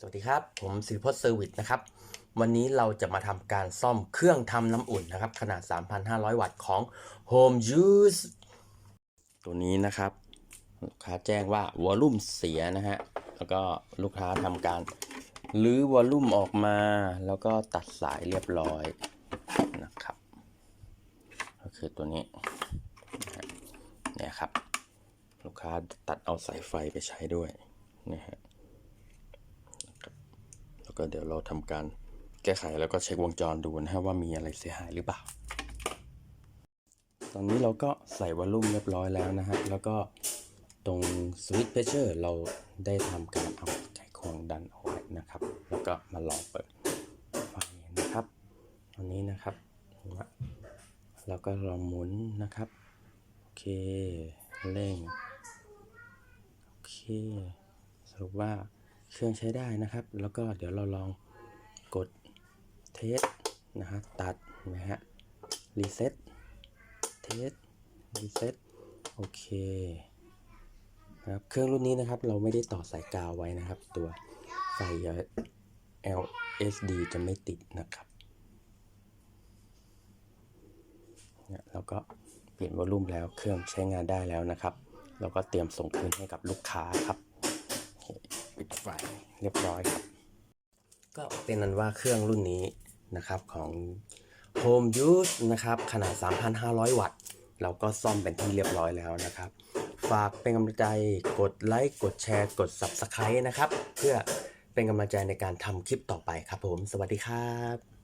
สวัสดีครับ ผมสิริพจน์เซอร์วิสนะครับ วันนี้เราจะมาทำการซ่อมเครื่องทำน้ำอุ่นนะครับ ขนาด 3,500 วัตต์ของ Home Use ตัวนี้นะครับ ลูกค้าแจ้งว่าวอลลุ่มเสียนะฮะ แล้วก็ลูกค้าทำการรื้อวอลลุ่มออกมา แล้วก็ตัดสายเรียบร้อยนะครับ ก็คือตัวนี้นะฮะเนี่ยครับ ลูกค้าตัดเอาสายไฟไปใช้ด้วยนะฮะ ก็เดี๋ยวเราทำการแก้ไขแล้วก็เช็ควงจรดูนะฮะว่ามีอะไรเสียหายหรือเปล่า ตอนนี้เราก็ใส่วอลลุ่มเรียบร้อยแล้วนะฮะ แล้วก็ตรงสวิตช์เพชเชอร์เราได้ทำการเอาไขควงดันเอาไว้นะครับ แล้วก็มาลองเปิดไฟนะครับตอนนี้นะครับแล้วก็ลองหมุนนะครับ โอเค เร่ง โอเคสรุปว่า เครื่องใช้ได้นะครับ แล้วก็เดี๋ยวเราลองกดเทสนะฮะตัดนะฮะรีเซ็ตเทสรีเซ็ตโอเคครับเครื่องรุ่นนี้นะครับเราไม่ได้ต่อสายกาวไว้นะครับ ตัวไฟ LSD จะไม่ติดนะครับเนี่ยเราก็เปลี่ยนวอลลุ่มแล้วเครื่องใช้งานได้แล้วนะครับ เราก็เตรียมส่งคืนให้กับลูกค้าครับ เรียบร้อยครับ ก็เป็นนั้นว่าเครื่องรุ่นนี้นะครับของ Home Use นะครับขนาด 3,500 วัตต์ เราก็ซ่อมเป็นที่เรียบร้อยแล้วนะครับ ฝากเป็นกำลังใจกดไลค์กดแชร์กด Subscribe นะครับ เพื่อเป็นกำลังใจในการทำคลิปต่อไปครับผม สวัสดีครับ